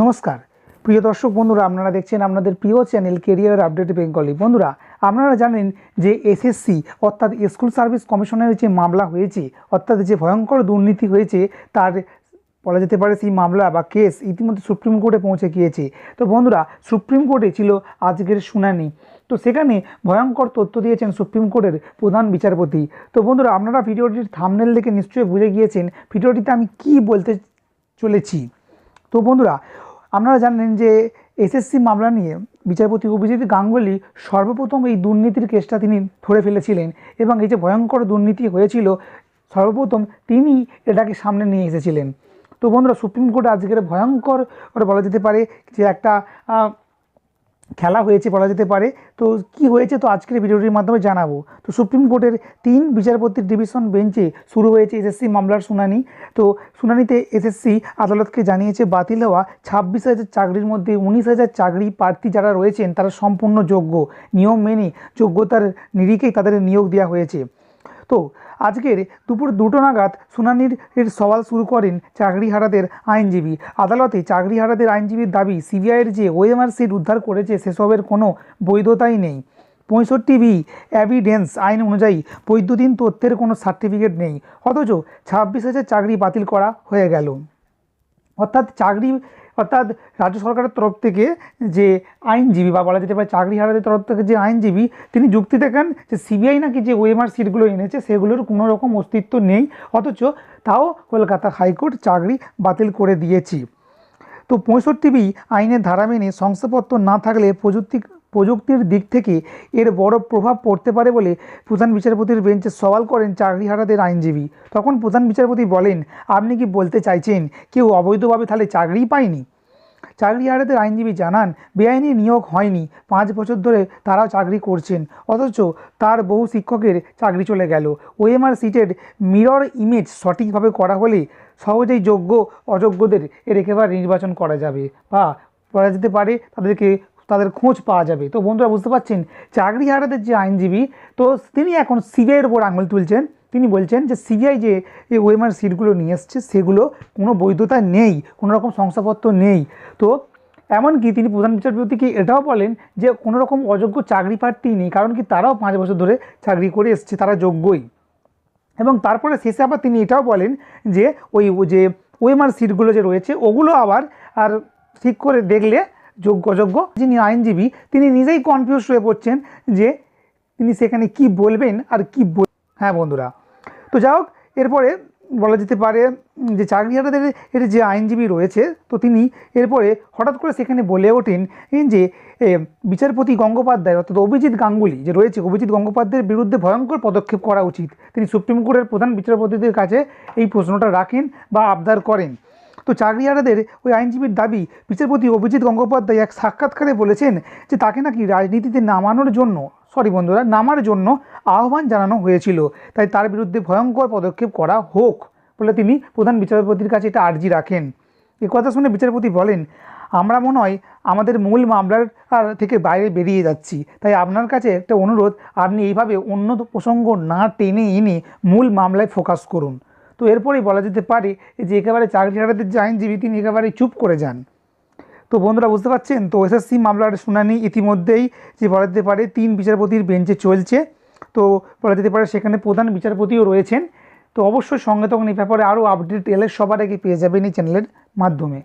নমস্কার। প্রিয় দর্শক বন্ধুরা, আপনারা দেখছেন আপনাদের প্রিয় চ্যানেল কেরিয়ার আপডেট বেঙ্গলি বন্ধুরা, আপনারা জানেন যে এসএসসি অর্থাৎ স্কুল সার্ভিস কমিশনের যে মামলা হয়েছে, অর্থাৎ যে ভয়ঙ্কর দুর্নীতি হয়েছে, তার বলা যেতে পারে সেই মামলা বা কেস ইতিমধ্যে সুপ্রিম কোর্টে পৌঁছে গিয়েছে। তো বন্ধুরা সুপ্রিম কোর্টে ছিল আজকের শুনানি। তো সেখানে ভয়ঙ্কর তথ্য দিয়েছেন সুপ্রিম কোর্টের প্রধান বিচারপতি। তো বন্ধুরা, আপনারা ভিডিওটির থামনেল দেখে নিশ্চয়ই বুঝে গিয়েছেন ভিডিওটিতে আমি কি বলতে চলেছি। তো বন্ধুরা আপনারা জানেন যে এসএসসি মামলা নিয়ে বিচারপতি অভিজিৎ গাঙ্গুলি সর্বপ্রথম এই দুর্নীতির কেসটা তিনি ধরে ফেলেছিলেন এবং এই যে ভয়ঙ্কর দুর্নীতি হয়েছিল, সর্বপ্রথম তিনি এটাকে সামনে নিয়ে এসেছিলেন। তো বন্ধুরা, সুপ্রিম কোর্ট আজকের ভয়ঙ্কর বলা যেতে পারে যে একটা খেলা হয়েছে বলা যেতে পারে। তো কি হয়েছে তো আজকের ভিডিওটির মাধ্যমে জানাব। তো সুপ্রিম কোর্টের তিন বিচারপতির ডিভিশন বেঞ্চে শুরু হয়েছে এসএসসি মামলার শুনানি। তো শুনানিতে এসএসসি আদালতকে জানিয়েছে, বাতিল হওয়া ছাব্বিশ হাজার চাকরির মধ্যে উনিশ হাজার চাকরি প্রার্থী যারা রয়েছেন, তারা সম্পূর্ণ যোগ্য। নিয়ম মেনে যোগ্যতার নিরিখেই তাদের নিয়োগ দেওয়া হয়েছে। তো আজকের দুপুর দুটো নাগাদ শুনানির সওয়াল শুরু করেন চাকরিহারাদের আইনজীবী। আদালতে চাকরিহারাদের আইনজীবীর দাবি সিবিআইয়ের যে ওএমআর সিট উদ্ধার করেছে সেসবের কোনো বৈধতাই নেই। পঁয়ষট্টি বি অ্যাভিডেন্স আইন অনুযায়ী বৈদ্যুতিন তথ্যের কোনো সার্টিফিকেট নেই। অথচ ছাব্বিশ হাজার চাকরি বাতিল করা হয়ে গেল। অর্থাৎ চাকরি অর্থাৎ রাজ্য সরকারের তরফ থেকে যে আইনজীবী বা বলা যেতে পারে চাকরি চাকরিহারাদের তরফ থেকে যে আইনজীবী, তিনি যুক্তি দেখেন যে সিবিআই নাকি যে ওএমআর সিটগুলো এনেছে সেগুলোর কোনো রকম অস্তিত্ব নেই, অথচ তাও কলকাতা হাইকোর্ট চাকরি বাতিল করে দিয়েছি। তো পঁয়ষট্টি বি আইনের ধারা মেনে শংসাপত্র না থাকলে প্রযুক্তি প্রযুক্তির দিক থেকে এর বড় প্রভাব পড়তে পারে বলে প্রধান বিচারপতির বেঞ্চে সওয়াল করেন চাকরিহারাদের আইনজীবী। তখন প্রধান বিচারপতি বলেন, আপনি কি বলতে চাইছেন? কেউ অবৈধভাবে তাহলে চাকরি পায়নি? চাকরিহারাদের আইনজীবী জানান, বেআইনি নিয়োগ হয়নি। পাঁচ বছর ধরে তারাও চাকরি করছেন। অথচ তার বহু শিক্ষকের চাকরি চলে গেল। ওএমআর সিটের মিরর ইমেজ সঠিকভাবে করা হলে সহজেই যোগ্য, অযোগ্যদের এর একেবারে নির্বাচন করা যাবে বা করা যেতে পারে। তাদেরকে তাদের খোঁজ পাওয়া যাবে। তো বন্ধুরা, বুঝতে পারছেন? চাকরিহারাদের যে আইনজীবী, তো তিনি এখন সিবিআইয়ের উপর আঙুল তুলছেন। তিনি বলছেন যে সিবিআই যে এই ওএমআর সিটগুলো নিয়ে এসছে, সেগুলো কোনো বৈধতা নেই, কোনো রকম শংসাপত্র নেই। তো এমনকি তিনি প্রধান বিচারপতিকে এটাও বলেন যে কোনো রকম অযোগ্য চাকরি প্রার্থী নেই, কারণ কি তারাও পাঁচ বছর ধরে চাকরি করে এসছে, তারা যোগ্যই। এবং তারপরে শেষে আবার তিনি এটাও বলেন যে ওই, যে ওএমআর সিটগুলো যে রয়েছে, ওগুলো আবার আর ঠিক করে দেখলে যোগ্য অযোগ্য যিনি আইনজীবী, তিনি নিজেই কনফিউজ হয়ে পড়ছেন যে তিনি সেখানে কি বলবেন আর কি বল হ্যাঁ বন্ধুরা, তো যাই হোক, এরপরে বলা যেতে পারে যে চাকরিহারাদের এর যে আইনজীবী রয়েছে, তো তিনি এরপরে হঠাৎ করে সেখানে বলে ওঠেন যে বিচারপতি গঙ্গোপাধ্যায়, অর্থাৎ অভিজিৎ গাঙ্গুলি যে রয়েছে, অভিজিৎ গঙ্গোপাধ্যায়ের বিরুদ্ধে ভয়ঙ্কর পদক্ষেপ করা উচিত। তিনি সুপ্রিম কোর্টের প্রধান বিচারপতিদের কাছে এই প্রশ্নটা রাখেন বা আবদার করেন। তো চাকরিহারাদের ওই আইনজীবীর দাবি বিচারপতি অভিজিৎ গঙ্গোপাধ্যায় এক সাক্ষাৎকারে বলেছেন যে তাকে নাকি রাজনীতিতে নামানোর জন্য সরি বন্ধুরা, নামার জন্য আহ্বান জানানো হয়েছিল। তাই তার বিরুদ্ধে ভয়ঙ্কর পদক্ষেপ করা হোক বলে তিনি প্রধান বিচারপতির কাছে এটা আর্জি রাখেন। এ কথা শুনে বিচারপতি বলেন, আমরা মনে হয় আমাদের মূল মামলার থেকে বাইরে বেরিয়ে যাচ্ছি। তাই আপনার কাছে একটা অনুরোধ, আপনি এইভাবে অন্য প্রসঙ্গ না টেনে এনে মূল মামলায় ফোকাস করুন। তো এরপরেই বলা যেতে পারে যে একেবারে চাকরি হারাতে যে আইনজীবী, তিনি একেবারে চুপ করে যান। তো বন্ধুরা, বুঝতে পারছেন? তো এসএসসি মামলার শুনানি ইতিমধ্যেই যে বলা যেতে পারে তিন বিচারপতির বেঞ্চে চলছে। তো বলা যেতে পারে সেখানে প্রধান বিচারপতিও রয়েছেন। তো অবশ্যই সঙ্গে তখন এই ব্যাপারে আরও আপডেট এলে সবার আগে পেয়ে যাবেন এই চ্যানেলের মাধ্যমে।